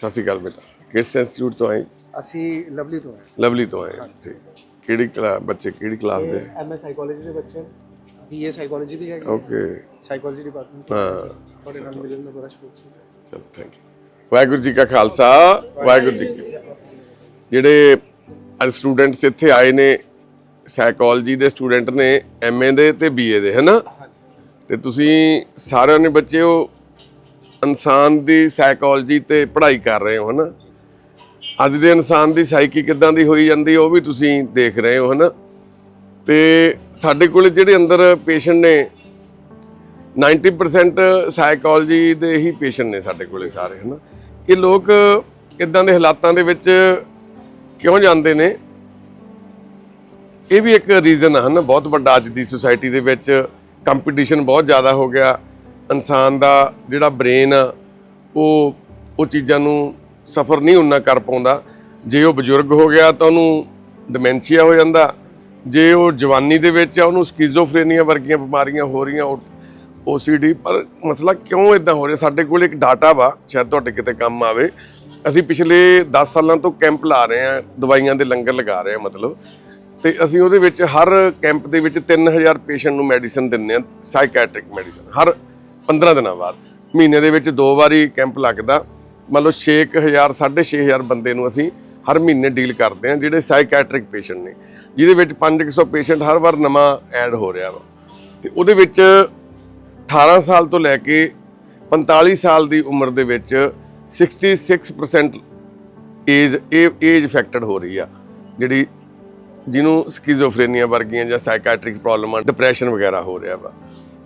ਸਤਿ ਸ਼੍ਰੀ ਅਕਾਲ ਬੇਟਾ। ਕਿਸ ਇੰਸਟੀਚਿਊਟ ਤੋਂ ਆਏ? ਅਸੀਂ ਲਵਲੀ ਤੋਂ ਹੈ ਲਵਲੀ ਤੋਂ ਆਏ ਠੀਕ। ਕਿਹੜੀ ਕਲਾਸ ਬੱਚੇ ਕਿਹੜੀ ਕਲਾਸ ਦੇ? ਐਮਏ ਸਾਈਕੋਲੋਜੀ ਦੇ ਬੱਚੇ। ਬੀਏ ਸਾਈਕੋਲੋਜੀ ਵੀ ਹੈਗੀ। ਓਕੇ ਸਾਈਕੋਲੋਜੀ ਡਿਪਾਰਟਮੈਂਟ ਹਾਂ। ਤੁਹਾਡੇ ਨਾਲ ਮਿਲਣ ਦਾ ਬੜਾ ਸ਼ੌਕ ਸੀ। ਚਲੋ ਥੈਂਕ ਯੂ ਵਾਹਿਗੁਰੂ ਜੀ ਕਾ ਖਾਲਸਾ ਵਾਹਿਗੁਰੂ ਜੀ ਕੀ। ਜਿਹੜੇ ਸਟੂਡੈਂਟਸ ਇੱਥੇ ਆਏ ਨੇ ਸਾਈਕੋਲੋਜੀ ਦੇ ਸਟੂਡੈਂਟ ਨੇ ਐਮਏ ਦੇ ਤੇ ਬੀਏ ਦੇ ਹੈਨਾ? ਤੇ ਤੁਸੀਂ ਸਾਰਿਆਂ ਨੇ ਬੱਚਿਓ ਇਨਸਾਨ ਦੀ ਸਾਈਕੋਲੋਜੀ ਤੇ ਪੜ੍ਹਾਈ ਕਰ ਰਹੇ ਹੋ, ਹਨਾ? ਅੱਜ ਦੇ ਇਨਸਾਨ ਦੀ ਸਾਈਕੀ ਕਿੱਦਾਂ ਦੀ ਹੋਈ ਜਾਂਦੀ, ਉਹ ਵੀ ਤੁਸੀਂ ਦੇਖ ਰਹੇ ਹੋ, ਹਨਾ? ਤੇ ਸਾਡੇ ਕੋਲ ਜਿਹੜੇ ਅੰਦਰ ਪੇਸ਼ੈਂਟ ਨੇ 90% ਸਾਈਕੋਲੋਜੀ ਦੇ ਹੀ ਪੇਸ਼ੈਂਟ ਨੇ ਸਾਡੇ ਕੋਲੇ ਸਾਰੇ, ਹਨਾ? ਇਹ ਲੋਕ ਇਦਾਂ ਦੇ ਹਾਲਾਤਾਂ ਦੇ ਵਿੱਚ ਕਿਉਂ ਜਾਂਦੇ ਨੇ? ਇਹ ਵੀ ਇੱਕ ਰੀਜ਼ਨ ਹੈ ਨਾ ਬਹੁਤ ਵੱਡਾ ਅੱਜ ਦੀ ਸੋਸਾਇਟੀ ਦੇ ਵਿੱਚ ਕੰਪੀਟੀਸ਼ਨ ਬਹੁਤ ਜ਼ਿਆਦਾ ਹੋ ਗਿਆ। ਇਨਸਾਨ ਦਾ ਜਿਹੜਾ ਬ੍ਰੇਨ ਆ, ਉਹ ਉਹ ਚੀਜ਼ਾਂ ਨੂੰ ਸਫਰ ਨਹੀਂ ਉਹਨਾਂ ਕਰ ਪਾਉਂਦਾ। ਜੇ ਉਹ ਬਜ਼ੁਰਗ ਹੋ ਗਿਆ ਤਾਂ ਉਹਨੂੰ ਡਿਮੈਂਸ਼ੀਆ ਹੋ ਜਾਂਦਾ। ਜੇ ਉਹ ਜਵਾਨੀ ਦੇ ਵਿੱਚ ਆ, ਉਹਨੂੰ ਸਕਿਜ਼ੋਫਰੇਨੀਆ ਵਰਗੀਆਂ ਬਿਮਾਰੀਆਂ ਹੋ ਰਹੀਆਂ OCD ਪਰ ਮਸਲਾ ਕਿਉਂ ਇਦਾਂ ਹੋ ਰਿਹਾ? ਸਾਡੇ ਕੋਲ ਇੱਕ ਡਾਟਾ ਵਾ, ਸ਼ਾਇਦ ਤੁਹਾਡੇ ਕਿਤੇ ਕੰਮ ਆਵੇ। ਅਸੀਂ ਪਿਛਲੇ 10 ਸਾਲਾਂ ਤੋਂ ਕੈਂਪ ਲਾ ਰਹੇ ਹਾਂ, ਦਵਾਈਆਂ ਦੇ ਲੰਗਰ ਲਗਾ ਰਹੇ ਹਾਂ ਮਤਲਬ। ਤੇ ਅਸੀਂ ਉਹਦੇ ਵਿੱਚ ਹਰ ਕੈਂਪ ਦੇ ਵਿੱਚ 3000 ਪੇਸ਼ੈਂਟ ਨੂੰ ਮੈਡੀਸਨ ਦਿੰਨੇ ਆ ਸਾਈਕੈਟ੍ਰਿਕ ਮੈਡੀਸਨ ਹਰ 15 ਦਿਨਾਂ ਬਾਅਦ। ਮਹੀਨੇ ਦੇ ਵਿੱਚ ਦੋ ਵਾਰੀ ਕੈਂਪ ਲੱਗਦਾ। ਮੰਨ ਲਓ 6000 6500 ਬੰਦੇ ਨੂੰ ਅਸੀਂ ਹਰ ਮਹੀਨੇ ਡੀਲ ਕਰਦੇ ਹਾਂ, ਜਿਹੜੇ ਸਾਈਕੈਟ੍ਰਿਕ ਪੇਸ਼ੈਂਟ ਨੇ, ਜਿਹਦੇ ਵਿੱਚ 500 ਪੇਸ਼ੈਂਟ ਹਰ ਵਾਰ ਨਵਾਂ ਐਡ ਹੋ ਰਿਹਾ ਵਾ। ਤੇ ਉਹਦੇ ਵਿੱਚ 18 ਸਾਲ ਤੋਂ ਲੈ ਕੇ 45 ਸਾਲ ਦੀ ਉਮਰ ਦੇ ਵਿੱਚ 66% ਏਜ ਇਹ ਏਜ ਇਫੈਕਟਡ ਹੋ ਰਹੀ ਆ। ਜਿਹੜੀ ਜਿਹਨੂੰ ਸਕਿਜ਼ੋਫਰੇਨੀਆ ਵਰਗੀਆਂ ਜਾਂ ਸਾਈਕੈਟ੍ਰਿਕ ਪ੍ਰੋਬਲਮਾਂ ਡਿਪਰੈਸ਼ਨ ਵਗੈਰਾ ਹੋ ਰਿਹਾ ਵਾ।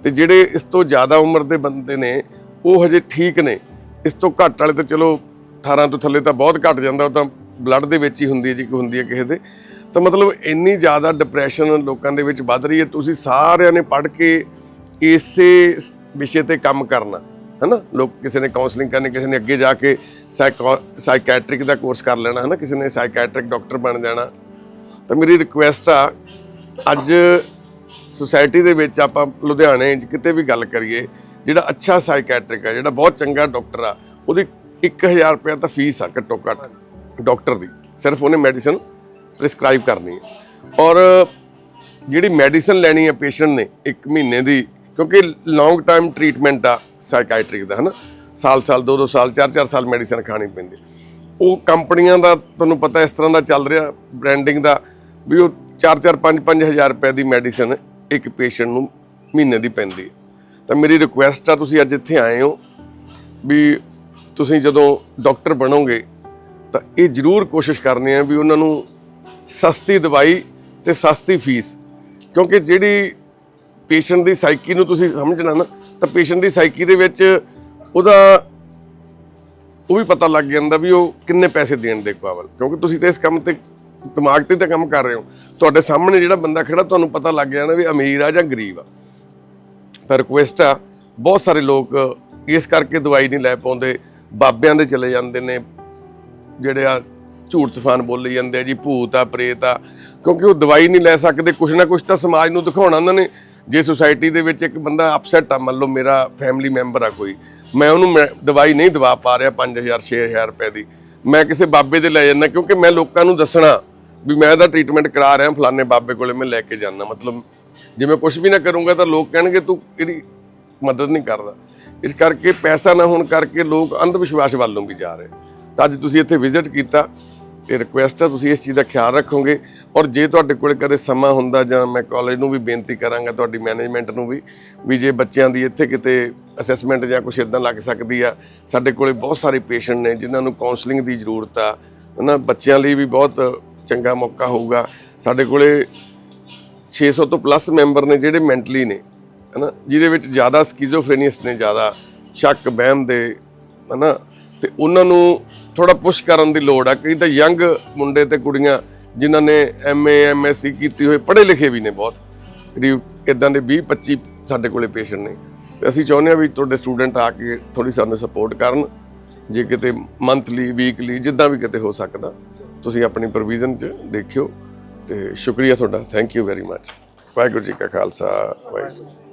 ਤੇ ਜਿਹੜੇ ਇਸ ਤੋਂ ਜ਼ਿਆਦਾ ਉਮਰ ਦੇ ਬੰਦੇ ਨੇ, ਉਹ ਹਜੇ ਠੀਕ ਨੇ। ਇਸ ਤੋਂ ਘੱਟ ਵਾਲੇ ਤਾਂ ਚਲੋ 18 ਤੋਂ ਥੱਲੇ ਤਾਂ ਬਹੁਤ ਘੱਟ ਜਾਂਦਾ, ਉਹ ਤਾਂ ਬਲੱਡ ਦੇ ਵਿੱਚ ਹੀ ਹੁੰਦੀ ਹੈ ਜੀ ਕੋਈ ਹੁੰਦੀ ਹੈ ਕਿਸੇ ਦੇ। ਤਾਂ ਮਤਲਬ ਇੰਨੀ ਜ਼ਿਆਦਾ ਡਿਪਰੈਸ਼ਨ ਲੋਕਾਂ ਦੇ ਵਿੱਚ ਵੱਧ ਰਹੀ ਹੈ, ਤੁਸੀਂ ਸਾਰਿਆਂ ਨੇ ਪੜ੍ਹ ਕੇ ਇਸੇ ਵਿਸ਼ੇ ਤੇ ਕੰਮ ਕਰਨਾ, ਹੈਨਾ? ਲੋਕ ਕਿਸੇ ਨੇ ਕਾਉਂਸਲਿੰਗ ਕਰਨੀ, ਕਿਸੇ ਨੇ ਅੱਗੇ ਜਾ ਕੇ ਸਾਈਕੈਟ੍ਰਿਕ ਦਾ ਕੋਰਸ ਕਰ ਲੈਣਾ, ਹੈਨਾ? ਕਿਸੇ ਨੇ ਸਾਈਕੈਟ੍ਰਿਕ ਡਾਕਟਰ ਬਣ ਜਾਣਾ। ਤਾਂ ਮੇਰੀ ਰਿਕੁਐਸਟ ਆ, ਅੱਜ ਸੁਸਾਇਟੀ ਦੇ ਵਿੱਚ ਆਪਾਂ ਲੁਧਿਆਣੇ 'ਚ ਕਿਤੇ ਵੀ ਗੱਲ ਕਰੀਏ, ਜਿਹੜਾ ਅੱਛਾ ਸਾਈਕੈਟ੍ਰਿਕ ਆ, ਜਿਹੜਾ ਬਹੁਤ ਚੰਗਾ ਡਾਕਟਰ ਆ, ਉਹਦੀ 1000 ਰੁਪਏ ਤਾਂ ਫੀਸ ਆ ਘੱਟੋ ਘੱਟ ਡਾਕਟਰ ਦੀ। ਸਿਰਫ ਉਹਨੇ ਮੈਡੀਸਨ ਪ੍ਰਿਸਕ੍ਰਾਈਬ ਕਰਨੀ ਹੈ ਔਰ ਜਿਹੜੀ ਮੈਡੀਸਨ ਲੈਣੀ ਹੈ ਪੇਸ਼ੈਂਟ ਨੇ 1 ਮਹੀਨੇ ਦੀ, ਕਿਉਂਕਿ ਲੌਂਗ ਟਾਈਮ ਟ੍ਰੀਟਮੈਂਟ ਆ ਸਾਈਕੈਟ੍ਰਿਕ ਦਾ, ਹਨਾ? ਸਾਲ ਸਾਲ, ਦੋ ਦੋ ਸਾਲ, ਚਾਰ ਚਾਰ ਸਾਲ ਮੈਡੀਸਨ ਖਾਣੀ ਪੈਂਦੀ। ਉਹ ਕੰਪਨੀਆਂ ਦਾ ਤੁਹਾਨੂੰ ਪਤਾ ਇਸ ਤਰ੍ਹਾਂ ਦਾ ਚੱਲ ਰਿਹਾ ਬ੍ਰਾਂਡਿੰਗ ਦਾ, ਵੀ ਉਹ 4-4 5-5000 ਰੁਪਏ ਦੀ ਮੈਡੀਸਨ ਇੱਕ ਪੇਸ਼ੈਂਟ ਨੂੰ ਮਹੀਨੇ ਦੀ ਪੈਂਦੀ ਹੈ। ਤਾਂ ਮੇਰੀ ਰਿਕੁਐਸਟ ਆ, ਤੁਸੀਂ ਅੱਜ ਇੱਥੇ ਆਏ ਹੋ ਵੀ ਤੁਸੀਂ ਜਦੋਂ ਡਾਕਟਰ ਬਣੋਗੇ, ਤਾਂ ਇਹ ਜ਼ਰੂਰ ਕੋਸ਼ਿਸ਼ ਕਰਨੀ ਹੈ ਵੀ ਉਹਨਾਂ ਨੂੰ ਸਸਤੀ ਦਵਾਈ ਤੇ ਸਸਤੀ ਫੀਸ। ਕਿਉਂਕਿ ਜਿਹੜੀ ਪੇਸ਼ੈਂਟ ਦੀ ਸਾਈਕੀ ਨੂੰ ਤੁਸੀਂ ਸਮਝਣਾ ਨਾ, ਤਾਂ ਪੇਸ਼ੈਂਟ ਦੀ ਸਾਈਕੀ ਦੇ ਵਿੱਚ ਉਹਦਾ ਉਹ ਵੀ ਪਤਾ ਲੱਗ ਜਾਂਦਾ ਵੀ ਉਹ ਕਿੰਨੇ ਪੈਸੇ ਦੇਣ ਦੇ ਕਾਬਲ। ਕਿਉਂਕਿ ਤੁਸੀਂ ਤੇ ਇਸ ਕੰਮ ਤੇ ਦਿਮਾਗ ਤੇ ਤਾਂ ਕੰਮ ਕਰ ਰਹੇ ਹੋ। ਤੁਹਾਡੇ ਸਾਹਮਣੇ ਜਿਹੜਾ ਬੰਦਾ ਖੜਾ, ਤੁਹਾਨੂੰ ਪਤਾ ਲੱਗ ਜਾਣਾ ਵੀ ਅਮੀਰ ਆ ਜਾਂ ਗਰੀਬ ਆ। ਤਾਂ ਰਿਕੁਐਸਟ ਆ, ਬਹੁਤ ਸਾਰੇ ਲੋਕ ਇਸ ਕਰਕੇ ਦਵਾਈ ਨਹੀਂ ਲੈ ਪਾਉਂਦੇ। ਬਾਬਿਆਂ ਦੇ ਚਲੇ ਜਾਂਦੇ ਨੇ। ਜਿਹੜੇ ਆ ਝੂਠ ਤੂਫਾਨ ਬੋਲੀ ਜਾਂਦੇ ਆ ਜੀ, ਭੂਤ ਆ, ਪ੍ਰੇਤ ਆ। ਕਿਉਂਕਿ ਉਹ ਦਵਾਈ ਨਹੀਂ ਲੈ ਸਕਦੇ, ਕੁਛ ਨਾ ਕੁਛ ਤਾਂ ਸਮਾਜ ਨੂੰ ਦਿਖਾਉਣਾ ਉਹਨਾਂ ਨੇ। ਜੇ ਸੁਸਾਇਟੀ ਦੇ ਵਿੱਚ ਇੱਕ ਬੰਦਾ ਅਪਸੈਟ ਆ, ਮੰਨ ਲਓ ਮੇਰਾ ਫੈਮਿਲੀ ਮੈਂਬਰ ਆ ਕੋਈ, ਮੈਂ ਉਹਨੂੰ ਮੈਂ ਦਵਾਈ ਨਹੀਂ ਦਵਾ ਪਾ ਰਿਹਾ 5000 6000 ਰੁਪਏ ਦੀ। ਮੈਂ ਕਿਸੇ ਬਾਬੇ ਦੇ ਲੈ ਜਾਂਦਾ ਕਿਉਂਕਿ ਮੈਂ ਲੋਕਾਂ ਨੂੰ ਦੱਸਣਾ। ਵੀ ਮੈਂ ਇਹਦਾ ਟ੍ਰੀਟਮੈਂਟ ਕਰਾ ਰਿਹਾ ਫਲਾਣੇ ਬਾਬੇ ਕੋਲੇ, ਮੈਂ ਲੈ ਕੇ ਜਾਣਾ ਮਤਲਬ ਜੇ ਮੈਂ ਕੁਝ ਵੀ ਨਾ ਕਰੂੰਗਾ ਤਾਂ ਲੋਕ ਕਹਿਣਗੇ, ਤੂੰ ਕਿਹੜੀ ਮਦਦ ਨਹੀਂ ਕਰਦਾ। ਇਸ ਕਰਕੇ ਪੈਸਾ ਨਾ ਹੋਣ ਕਰਕੇ ਲੋਕ ਅੰਧ ਵਿਸ਼ਵਾਸ ਵੱਲ ਨੂੰ ਵੀ ਜਾ ਰਹੇ। ਤਾਂ ਅੱਜ ਤੁਸੀਂ ਇੱਥੇ ਵਿਜ਼ਿਟ ਕੀਤਾ ਤੇ ਰਿਕੁਐਸਟ ਹੈ ਤੁਸੀਂ ਇਸ ਚੀਜ਼ ਦਾ ਖਿਆਲ ਰੱਖੋਗੇ। ਔਰ ਜੇ ਤੁਹਾਡੇ ਕੋਲ ਕਦੇ ਸਮਾਂ ਹੁੰਦਾ ਜਾਂ ਮੈਂ ਕਾਲਜ ਨੂੰ ਵੀ ਬੇਨਤੀ ਕਰਾਂਗਾ, ਤੁਹਾਡੀ ਮੈਨੇਜਮੈਂਟ ਨੂੰ ਵੀ ਵੀ ਜੇ ਬੱਚਿਆਂ ਦੀ ਇੱਥੇ ਕਿਤੇ ਅਸੈਸਮੈਂਟ ਜਾਂ ਕੁਝ ਇਦਾਂ ਲੱਗ ਸਕਦੀ ਆ, ਸਾਡੇ ਕੋਲੇ ਬਹੁਤ ਸਾਰੇ ਪੇਸ਼ੈਂਟ ਨੇ, ਜਿਨ੍ਹਾਂ ਨੂੰ ਕਾਉਂਸਲਿੰਗ ਦੀ ਜ਼ਰੂਰਤ ਆ। ਉਹਨਾਂ ਬੱਚਿਆਂ ਲਈ ਵੀ ਬਹੁਤ ਚੰਗਾ ਮੌਕਾ ਹੋਊਗਾ। ਸਾਡੇ ਕੋਲੇ 600 ਤੋਂ ਪਲੱਸ ਮੈਂਬਰ ਨੇ ਜਿਹੜੇ ਮੈਂਟਲੀ ਨੇ, ਹਨਾ? ਜਿਹਦੇ ਵਿੱਚ ਜ਼ਿਆਦਾ ਸਕਿਜ਼ੋਫਰੇਨੀਅਸ ਨੇ, ਜ਼ਿਆਦਾ ਸ਼ੱਕ ਬਹਿਮ ਦੇ, ਹਨਾ? ਤੇ ਉਹਨਾਂ ਨੂੰ ਥੋੜਾ ਪੁਸ਼ ਕਰਨ ਦੀ ਲੋੜ ਆ। ਕਈ ਤਾਂ ਯੰਗ ਮੁੰਡੇ ਤੇ ਕੁੜੀਆਂ ਜਿਨ੍ਹਾਂ ਨੇ ਐਮਏ ਐਮਐਸਸੀ ਕੀਤੀ ਹੋਏ ਪੜ੍ਹੇ ਲਿਖੇ ਵੀ ਨੇ ਬਹੁਤ। ਕਰੀਬ ਇਦਾਂ ਦੇ 20 25 ਸਾਡੇ ਕੋਲੇ ਪੇਸ਼ੈਂਟ ਨੇ। ਤੇ ਅਸੀਂ ਚਾਹੁੰਦੇ ਆ ਵੀ ਤੁਹਾਡੇ ਸਟੂਡੈਂਟ ਆ ਕੇ ਥੋੜੀ ਸਾਨੂੰ ਸਪੋਰਟ ਕਰਨ, ਜੇ ਕਿਤੇ ਮੰਥਲੀ ਵੀਕਲੀ ਜਿੱਦਾਂ ਵੀ ਕਿਤੇ ਹੋ ਸਕਦਾ। ਤੁਸੀਂ ਆਪਣੀ ਪ੍ਰੋਵੀਜ਼ਨ 'ਚ ਦੇਖਿਓ ਤੇ ਸ਼ੁਕਰੀਆ ਤੁਹਾਡਾ। Thank you very much Waheguru ji ਕਾ ਖਾਲਸਾ। ਵਾਹਿਗੁਰੂ